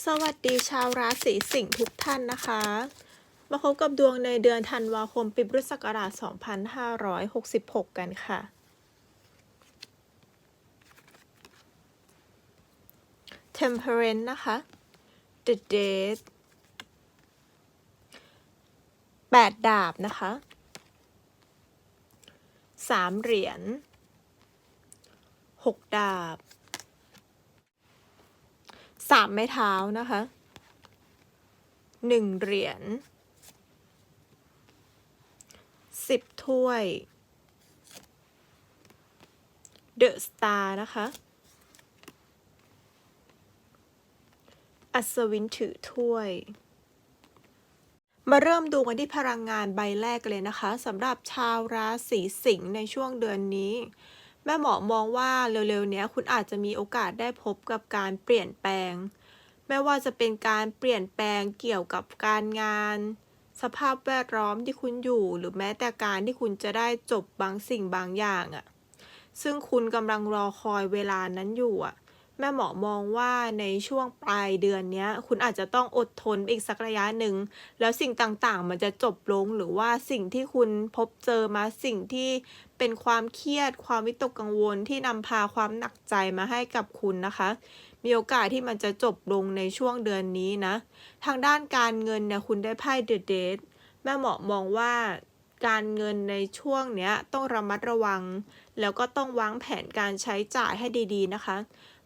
สวัสดีชาวราศีสิงห์ทุกท่านนะคะ มาพบกับดวงในเดือนธันวาคมปีพุทธศักราช 2566 กันค่ะ Temperance นะคะ The Date แปดดาบนะคะสามเหรียญหกดาบ สามไม้เท้านะคะหนึ่งเหรียญสิบถ้วยเดอะสตาร์นะคะ อัศวินถือถ้วย มาเริ่มดูกันที่พลังงานใบแรกเลยนะคะสำหรับชาวราศีสิงห์ในช่วงเดือนนี้ แม่หมอมองว่าเร็วๆนี้คุณอาจจะมีโอกาสได้พบกับการเปลี่ยนแปลง ไม่ว่าจะเป็นการเปลี่ยนแปลงเกี่ยวกับการงาน สภาพแวดล้อมที่คุณอยู่ หรือแม้แต่การที่คุณจะได้จบบางสิ่งบางอย่างอะซึ่งคุณกำลังรอคอยเวลานั้นอยู่อะ แม่หมอมองว่าในช่วงปลายเดือนนี้คุณอาจจะต้องอดทนอีกสักระยะหนึ่ง แล้วสิ่งต่างๆ มันจะจบลงหรือว่าสิ่งที่คุณพบเจอมาสิ่งที่เป็นความเครียด ความวิตกกังวลที่นำพาความหนักใจมาให้กับคุณนะคะ มีโอกาสที่มันจะจบลงในช่วงเดือนนี้นะ ทางด้านการเงินเนี่ยคุณได้ไพ่เดอะเดทแม่หมอมองว่าการเงินในช่วงเนี้ยต้องระมัดระวัง แล้วก็ต้องวางแผนการใช้จ่ายให้ดีๆนะคะ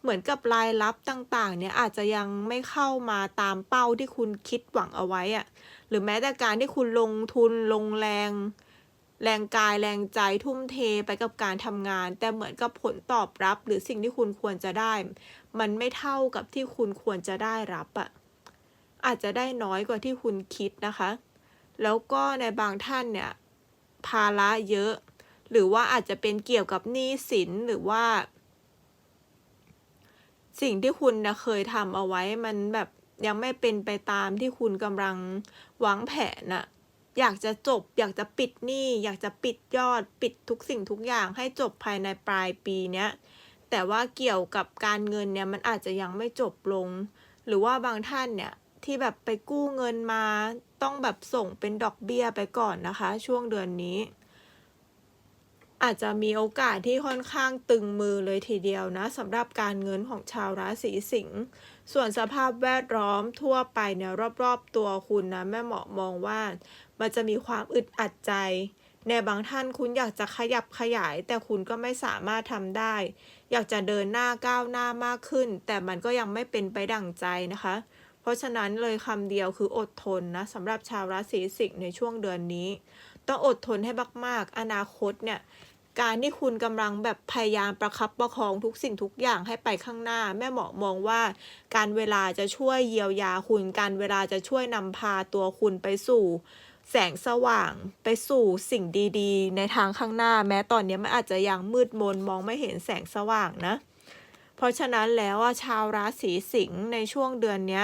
เหมือนกับรายรับต่างๆ เนี่ยอาจจะยังไม่เข้ามาตามเป้าที่คุณคิดหวังเอาไว้อะหรือแม้แต่การที่คุณลงทุนลงแรง แรงกายแรงใจทุ่มเทไปกับการทำงาน แต่เหมือนกับผลตอบรับ หรือสิ่งที่คุณควรจะได้ มันไม่เท่ากับที่คุณควรจะได้รับอะอาจจะได้น้อยกว่าที่คุณคิดนะคะ แล้วก็ในบางท่านเนี่ยภาระเยอะ หรือว่าอาจจะเป็นเกี่ยวกับหนี้สินหรือว่า สิ่งที่คุณนะเคยทำเอาไว้มันแบบยังไม่เป็นไปตามที่คุณกำลังวางแผนน่ะอยากจะจบ อยากจะปิดหนี้อยากจะปิดยอดปิดทุกสิ่งทุกอย่างให้จบภายในปลายปีเนี้ยแต่ว่าเกี่ยวกับการเงินเนี่ยมันอาจจะยังไม่จบลง หรือว่าบางท่านเนี่ยที่แบบไปกู้เงินมาต้องแบบส่งเป็นดอกเบี้ยไปก่อนนะคะ ช่วงเดือนนี้ อาจจะมีโอกาสที่ค่อนข้างตึงมือเลยทีเดียวนะสำหรับการเงินของชาวราศีสิงห์ส่วนสภาพแวดล้อมทั่วไปเนี่ยรอบๆ ตัวคุณนะแม่หมอมองว่า มันจะมีความอึดอัดใจ ในบางท่านคุณอยากจะขยับขยาย แต่คุณก็ไม่สามารถทำได้ อยากจะเดินหน้าก้าวหน้ามากขึ้น แต่มันก็ยังไม่เป็นไปดั่งใจนะคะ เพราะฉะนั้นเลยคำเดียวคืออดทนนะสำหรับชาวราศีสิงห์ในช่วงเดือนนี้ ต้องอดทนให้มากๆ อนาคตเนี่ย การที่คุณกำลังแบบพยายามประคับประคองทุกสิ่งทุกอย่างให้ไปข้างหน้า แม่หมอมองว่า การเวลาจะช่วยเยียวยาคุณ การเวลาจะช่วยนำพาตัวคุณไปสู่ แสงสว่างไปสู่สิ่งดีๆ ในทางข้างหน้า แม้ตอนนี้มันอาจจะยังมืดมนมองไม่เห็นแสงสว่างนะ เพราะฉะนั้นแล้วชาวราศีสิงห์ในช่วงเดือนนี้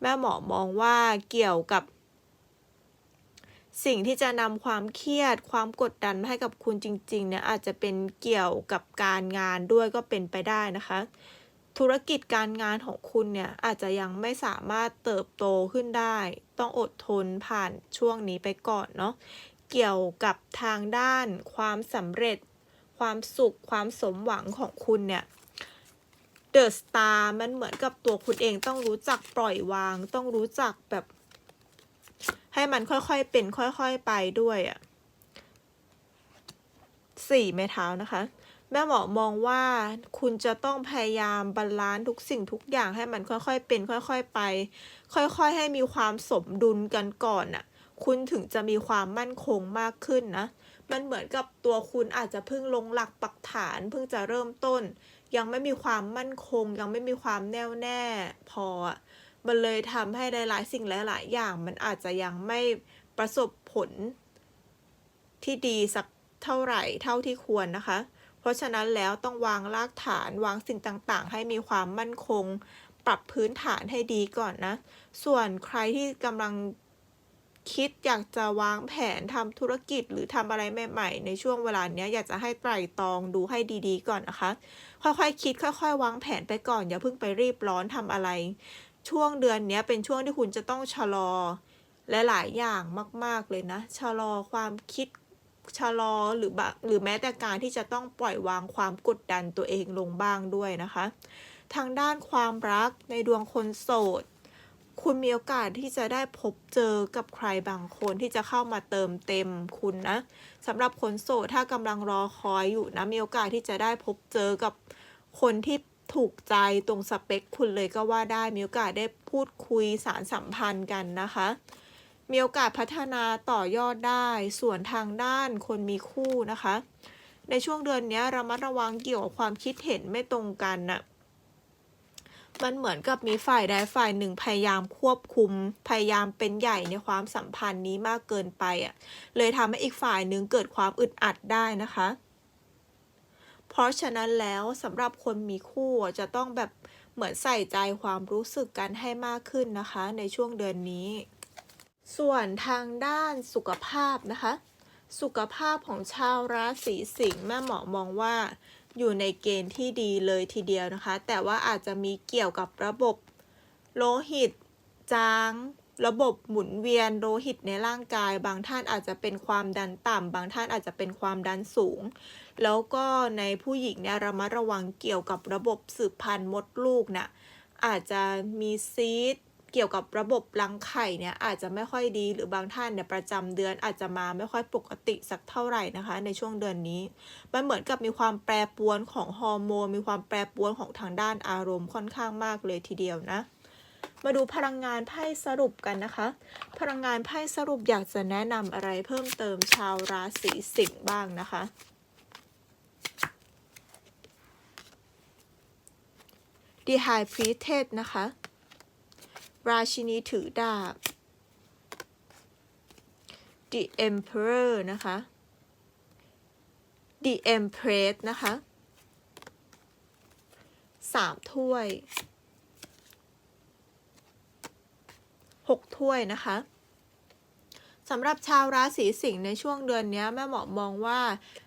แม่หมอมองว่าเกี่ยวกับ สิ่งที่จะนำความเครียดความกดดันมาให้กับคุณจริงๆเนี่ยอาจจะเป็นเกี่ยวกับการงานด้วยก็เป็นไปได้นะคะ ธุรกิจการงานของคุณเนี่ยอาจจะยังไม่สามารถเติบโตขึ้นได้ ต้องอดทนผ่านช่วงนี้ไปก่อนเนาะเกี่ยวกับทางด้าน ความสำเร็จ ความสุขความสมหวังของคุณเนี่ยเดอะสตาร์มันเหมือนกับตัวคุณเองต้องรู้จักปล่อยวาง ต้องรู้จักแบบ ให้มันค่อยๆเป็นค่อยๆไปด้วยอะ่ะสี่ไม้เท้านะคะ แม่หมอมองว่าคุณจะต้องพยายามบาลานซ์ทุกสิ่งทุกอย่างให้มันค่อยๆเป็น ค่อยๆไป ค่อยๆให้มีความสมดุลกันก่อนน่ะ คุณถึงจะมีความมั่นคงมากขึ้นนะมันเหมือนกับตัวคุณอาจจะเพิ่งลงหลักปักฐานเพิ่งจะเริ่มต้น ยังไม่มีความมั่นคง ยังไม่มีความแน่วแน่พออะ มันเลยทำให้หลาย ๆ สิ่งหลาย ๆ อย่างมันอาจจะยังไม่ประสบผลที่ดีสักเท่าไหร่เท่าที่ควรนะคะ เพราะฉะนั้นแล้วต้องวางรากฐานวางสิ่งต่าง ๆ ให้มีความมั่นคง ปรับพื้นฐานให้ดีก่อนนะ ส่วนใครที่กำลังคิดอยากจะวางแผนทำธุรกิจหรือทำอะไรใหม่ ๆ ในช่วงเวลาเนี้ยอยากจะให้ไตร่ตรองดูให้ดีๆ ก่อนนะคะ ค่อยๆคิดค่อย ๆ วางแผนไปก่อนอย่าเพิ่งไปรีบร้อนทำอะไร ช่วงเดือนนี้เป็นช่วงที่คุณจะต้องชะลอและหลายอย่างมาก ๆเลยนะ ชะลอความคิดชะลอหรือบหรือแม้แต่การที่จะต้องปล่อยวางความกดดันตัวเองลงบ้างด้วยนะคะ ทางด้านความรักในดวงคนโสด คุณมีโอกาสที่จะได้พบเจอกับใครบางคนที่จะเข้ามาเติมเต็มคุณนะสำหรับคนโสดถ้ากำลังรอคอยอยู่นะมีโอกาสที่จะได้พบเจอกับคนที่ ถูกใจตรงสเปคคุณเลยก็ว่าได้มีโอกาสได้พูดคุยสารสัมพันธ์กันนะคะ มีโอกาสพัฒนาต่อยอดได้ส่วนทางด้านคนมีคู่นะคะ ในช่วงเดือนนี้ระมัดระวังเกี่ยวกับความคิดเห็นไม่ตรงกันน่ะมันเหมือนกับมีฝ่ายใดฝ่ายหนึ่งพยายามควบคุม พยายามเป็นใหญ่ในความสัมพันธ์นี้มากเกินไปอะเลยทำให้อีกฝ่ายหนึ่งเกิดความอึดอัดได้นะคะ เพราะฉะนั้นแล้วสำหรับคนมีคู่จะต้องแบบเหมือนใส่ใจความรู้สึกกันให้มากขึ้นนะคะ ในช่วงเดือนนี้ ส่วนทางด้านสุขภาพนะคะ สุขภาพของชาวราศีสิงห์แม่หมอมองว่าอยู่ในเกณฑ์ที่ดีเลยทีเดียวนะคะ แต่ว่าอาจจะมีเกี่ยวกับระบบ โลหิต จาง ระบบหมุนเวียนโลหิตในร่างกาย บางท่านอาจจะเป็นความดันต่ำ บางท่านอาจจะเป็นความดันสูง แล้วก็ในผู้หญิงเนี่ยระมัดระวังเกี่ยวกับระบบสืบพันธุ์มดลูกน่ะอาจจะมีซีดเกี่ยวกับระบบรังไข่เนี่ยอาจจะไม่ค่อยดีหรือบางท่านเนี่ยประจำเดือนอาจจะมาไม่ค่อยปกติสักเท่าไหร่นะคะ ในช่วงเดือนนี้ มันเหมือนกับมีความแปรปรวนของฮอร์โมนมีความแปรปรวนของทางด้านอารมณ์ค่อนข้างมากเลยทีเดียวนะ มาดูพลังงานไพ่สรุปกันนะคะ พลังงานไพ่สรุปอยากจะแนะนำอะไรเพิ่มเติมชาวราศีสิงห์บ้างนะคะ The High Priestess นะคะ ราชินีถือดาบ The Emperor นะคะ The Empress นะคะสามถ้วย หกถ้วยนะคะสำหรับชาวราศีสิงห์ในช่วงเดือนนี้แม่หมอมองว่า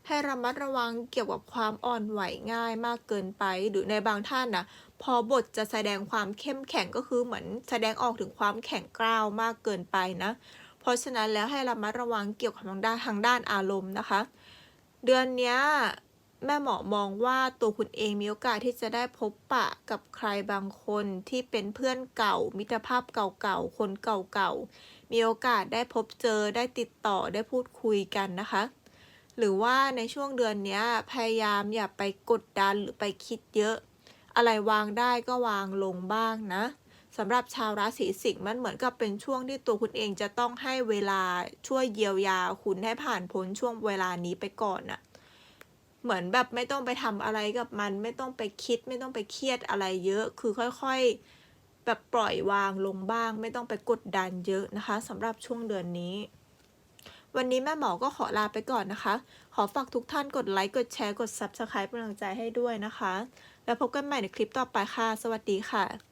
ให้ระมัดระวังเกี่ยวกับความอ่อนไหวง่ายมากเกินไป หรือในบางท่านนะพอบทจะแสดงความเข้มแข็งก็คือเหมือนแสดงออกถึงความแข็งกร้าวมากเกินไปนะ เพราะฉะนั้นแล้วให้ระมัดระวังเกี่ยวกับทางด้านทางด้านอารมณ์นะคะ เดือนนี้ แม่หมอมองว่าตัวคุณเองมีโอกาสที่จะได้พบปะกับใครบางคนที่เป็นเพื่อนเก่า มิตรภาพเก่าๆ คนเก่าๆ มีโอกาสได้พบเจอได้ติดต่อได้พูดคุยกันนะคะ หรือว่าในช่วงเดือนนี้พยายามอย่าไปกดดันหรือไปคิดเยอะ อะไรวางได้ก็วางลงบ้างนะสำหรับชาวราศีสิงห์มันเหมือนกับเป็นช่วงที่ตัวคุณเองจะต้องให้เวลาช่วยเยียวยาคุณให้ผ่านพ้นช่วงเวลานี้ไปก่อนน่ะ เหมือนแบบไม่ต้องไปทำอะไรกับมัน ไม่ต้องไปคิด ไม่ต้องไปเครียดอะไรเยอะ คือค่อยๆ แบบปล่อยวางลงบ้าง ไม่ต้องไปกดดันเยอะนะคะสำหรับช่วงเดือนนี้ วันนี้แม่หมอก็ขอลาไปก่อนนะคะ ขอฝากทุกท่านกดไลค์กดแชร์กด Subscribe เป็นกำลังใจให้ด้วยนะคะ แล้วพบกันใหม่ในคลิปต่อไปค่ะ สวัสดีค่ะ